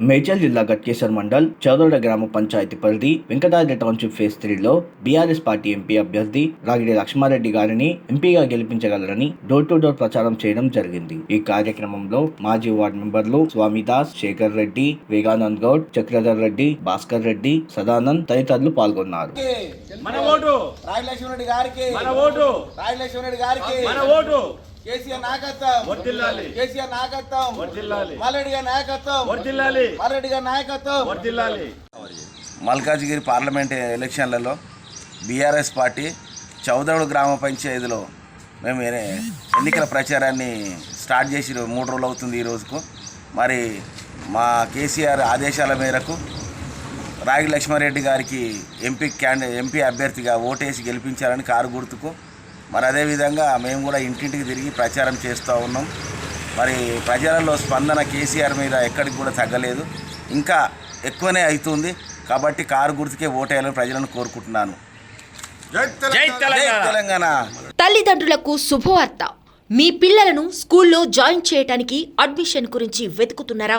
మేడ్చల్ జిల్లా గట్కేసర్ మండల్ చౌదోడ గ్రామ పంచాయతీ పరిధి వెంకటాద్రి టౌన్షిప్ ఫేజ్ త్రీలో బీఆర్ఎస్ పార్టీ ఎంపీ అభ్యర్థి రాగిడి లక్ష్మారెడ్డి గారిని ఎంపీగా గెలిపించగలరని డోర్ టు డోర్ ప్రచారం చేయడం జరిగింది. ఈ కార్యక్రమంలో మాజీ వార్డు మెంబర్లు స్వామిదాస్ శేఖర్ రెడ్డి వేగానంద్ గౌడ్ చక్రధర్ రెడ్డి భాస్కర్ రెడ్డి సదానంద్ తదితరులు పాల్గొన్నారు. మన ఓటు. గారికి. మన ఓటు. గారికి. మన ఓటు. కేసీఆర్ నాయకత్వం. వర్ధిల్లాలి కేసీఆర్ నాయకత్వం. గారి నాయకత్వం. గారి నాయకత్వం. వర్ధిల్లాలి మల్కాజ్గిరి పార్లమెంట్ ఎలక్షన్లలో బీఆర్ఎస్ పార్టీ చౌదవుడు గ్రామ పంచాయతీలో మేము ఎన్ని- ఎన్నికల ప్రచారాన్ని స్టార్ట్ చేసి మూడు రోజులు అవుతుంది ఈ రోజుకు. మరి మా కేసీఆర్ ఆదేశాల మేరకు రాగి లక్ష్మారెడ్డి గారికి ఎంపీ క్యాండి ఎంపీ అభ్యర్థిగా ఓటేసి గెలిపించాలని కారు గుర్తుకు మరి అదేవిధంగా మేము కూడా ఇంటింటికి తిరిగి ప్రచారం చేస్తూ ఉన్నాం. మరి ప్రజలలో స్పందన కేసీఆర్ మీద ఎక్కడికి కూడా తగ్గలేదు. ఇంకా ఎక్కువనే అవుతుంది. కాబట్టి కారు గుర్తుకే ఓటేయాలని ప్రజలను కోరుకుంటున్నాను. జై జై తెలంగాణ. తల్లిదండ్రులకు శుభవార్త. మీ పిల్లలను స్కూల్లో జాయిన్ చేయటానికి అడ్మిషన్ గురించి వెతుకుతున్నారా?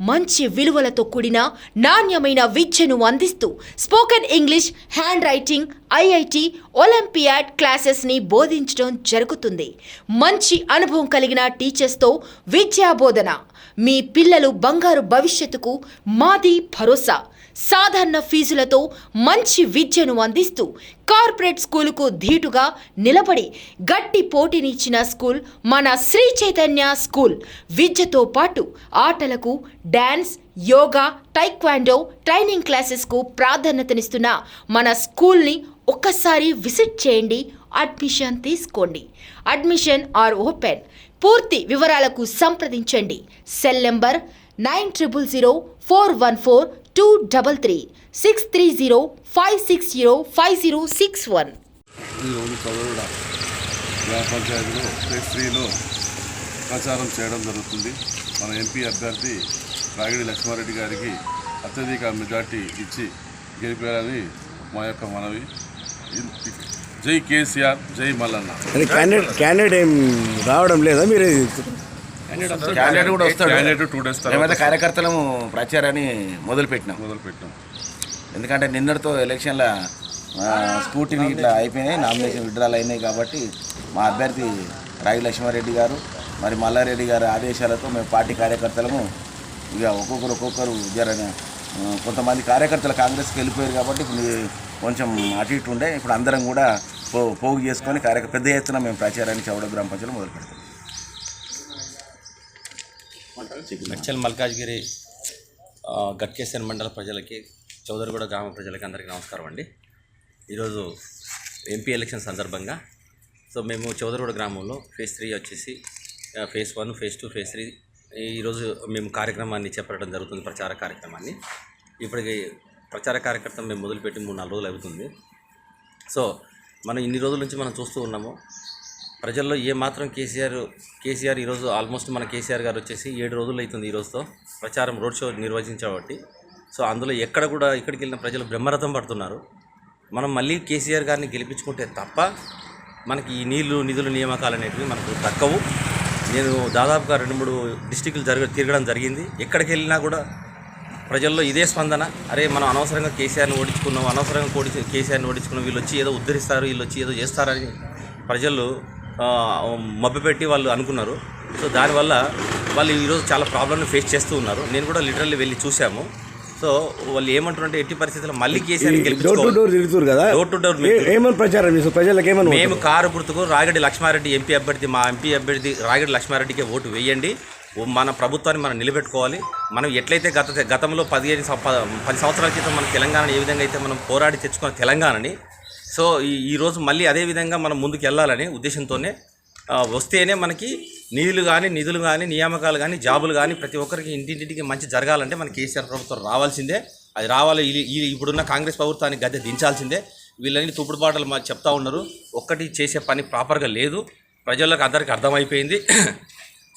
మంచి విలువలతో కూడిన నాణ్యమైన విద్యను అందిస్తూ spoken English hand writing IIT olympiad క్లాసెస్ని బోధించడం జరుగుతుంది. మంచి అనుభవం కలిగిన టీచర్స్తో విద్యా బోధన మీ పిల్లలు బంగారు భవిష్యత్తుకు మాది భరోసా. సాధారణ ఫీజులతో మంచి విద్యను అందిస్తూ కార్పొరేట్ స్కూలుకు ధీటుగా నిలబడి గట్టి పోటీనిచ్చిన స్కూల్ మన శ్రీ చైతన్య స్కూల్. విద్యతో పాటు ఆటలకు డ్యాన్స్ యోగా టైక్వాండో ట్రైనింగ్ క్లాసెస్కు ప్రాధాన్యతనిస్తున్న మన స్కూల్ని ఒక్కసారి విజిట్ చేయండి. అడ్మిషన్ తీసుకోండి. Admission are open. పూర్తి వివరాలకు సంప్రదించండి. Cell number nine triple zero four one four two double three six three zero five six zero five zero six one. ఈరోజు గ్రామ పంచాయతీలో ఫేజ్ త్రీలో ప్రచారం చేయడం జరుగుతుంది. మన ఎంపీ అభ్యర్థి రాగిడి లక్ష్మారెడ్డి గారికి అత్యధిక మెజార్టీ ఇచ్చి గెలిపారని మా యొక్క మనవి. జై కేసీఆర్ జై మల్లన్న. అది క్యాండిడేట్ క్యాండిడేట్ ఏం రావడం లేదా? మీరు క్యాండిడేట్ కూడా వస్తాడు. క్యాండిడేట్ టూ డేస్ మేమైతే కార్యకర్తలము ప్రచారాన్ని మొదలుపెట్టినాం. మొదలు పెట్టాం ఎందుకంటే నిన్నటితో ఎలక్షన్ల ఆ, స్కూటీని ఇట్లా అయిపోయినాయి. నామినేషన్ విడ్రాల్ అయినాయి కాబట్టి మా అభ్యర్థి రాగి లక్ష్మారెడ్డి గారు మరి మల్లారెడ్డి గారి ఆదేశాలతో మేము పార్టీ కార్యకర్తలము ఇక ఒక్కొక్కరు ఒక్కొక్కరు జర ఆ, కొంతమంది కార్యకర్తలు కాంగ్రెస్కి వెళ్ళిపోయారు కాబట్టి ఇప్పుడు కొంచెం అటు ఇటు ఉండే. ఇప్పుడు అందరం కూడా పో పోగు చేసుకొని కార్యక్రమ పెద్ద ఎత్తున మేము ప్రచారాన్ని చౌడ గ్రామ పంచాయతీలో మొదలు పెడతాం. నచ్చల్ మల్కాజ్గిరి గట్కేశ్వర మండల ప్రజలకి చౌదరిగూడ గ్రామ ప్రజలకి అందరికీ నమస్కారం అండి. ఈరోజు ఎంపీ ఎలక్షన్ సందర్భంగా సో మేము చౌదరిగూడ గ్రామంలో ఫేజ్ త్రీ వచ్చేసి phase one phase two phase three ఈరోజు మేము కార్యక్రమాన్ని చేపట్టడం జరుగుతుంది ప్రచార కార్యక్రమాన్ని. ఇప్పటికి ప్రచార కార్యక్రమం మేము మొదలుపెట్టి మూడు నాలుగు రోజులు అవుతుంది. సో మనం ఇన్ని రోజుల నుంచి మనం చూస్తూ ఉన్నాము. ప్రజల్లో ఏ మాత్రం కేసీఆర్ కేసీఆర్ ఈరోజు ఆల్మోస్ట్ మన కేసీఆర్ గారు వచ్చేసి ఏడు రోజులు అవుతుంది ఈ రోజుతో ప్రచారం రోడ్ షో నిర్వహించబట్టి సో అందులో ఎక్కడ కూడా ఇక్కడికి వెళ్ళిన ప్రజలు బ్రహ్మరథం పడుతున్నారు. మనం మళ్ళీ కేసీఆర్ గారిని గెలిపించుకుంటే తప్ప మనకి ఈ నీళ్ళు నిధులు నియామకాలు అనేటివి మనకు తక్కువ. నేను దాదాపుగా రెండు మూడు డిస్టిక్లు జరగ తిరగడం జరిగింది. ఎక్కడికి వెళ్ళినా కూడా ప్రజల్లో ఇదే స్పందన. అరే మనం అనవసరంగా కేసీఆర్ని ఓడించుకున్నాం అనవసరంగా కోడి కేసీఆర్ని ఓడించుకున్నాం వీళ్ళు వచ్చి ఏదో ఉద్ధరిస్తారు వీళ్ళు వచ్చి ఏదో చేస్తారని ప్రజలు మభ్యపెట్టి వాళ్ళు అనుకున్నారు. సో దానివల్ల వాళ్ళు ఈరోజు చాలా ప్రాబ్లమ్ని ఫేస్ చేస్తూ ఉన్నారు. నేను కూడా లిటరల్లీ వెళ్ళి చూసాము సో వాళ్ళు ఏమంటారంటే ఎట్టి పరిస్థితుల్లో మళ్ళీ కేసీఆర్ని డోర్ టు గెలిపించుకోవాలి డోర్ తిరుగుతారు కదా? Door to door ఏ- ఏమని ప్రచారం చేస్తారు? ప్రజలకు ఏమని మేము కారు గుర్తుకు రాగిడి లక్ష్మారెడ్డి ఎంపీ అభ్యర్థి మా ఎంపీ అభ్యర్థి రాగిడి లక్ష్మారెడ్డికి ఓటు వేయండి. మన ప్రభుత్వాన్ని మనం నిలబెట్టుకోవాలి. మనం ఎట్లయితే గత గతంలో పదిహేను పది సంవత్సరాల క్రితం మన తెలంగాణ ఏ విధంగా అయితే మనం పోరాడి తెచ్చుకున్న తెలంగాణని సో ఈ ఈరోజు మళ్ళీ అదే విధంగా మనం ముందుకు వెళ్ళాలని ఉద్దేశంతోనే వస్తేనే మనకి నిధులు కానీ నిధులు కానీ నియామకాలు కానీ జాబులు కానీ ప్రతి ఒక్కరికి ఇంటింటికి మంచి జరగాలంటే మన కేసీఆర్ ప్రభుత్వం రావాల్సిందే. అది రావాలి ఈ- ఇప్పుడున్న కాంగ్రెస్ ప్రభుత్వానికి గద్దె దించాల్సిందే. వీళ్ళని తూపుడు చెప్తా ఉన్నారు. ఒక్కటి చేసే పని ప్రాపర్గా లేదు. ప్రజలకు అందరికీ అర్థమైపోయింది.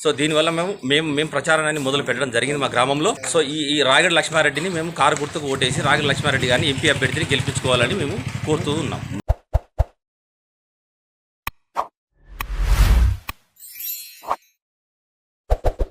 సో దీనివల్ల మేము మేము మేము ప్రచారాన్ని మొదలు పెట్టడం జరిగింది మా గ్రామంలో. సో ఈ ఈ రాగడి లక్ష్మారెడ్డిని మేము కారు గుర్తుకు ఓటేసి రాగడి లక్ష్మారెడ్డి గారిని ఎంపీ అభ్యర్థిని గెలిపించుకోవాలని మేము కోరుతూ ఉన్నాం.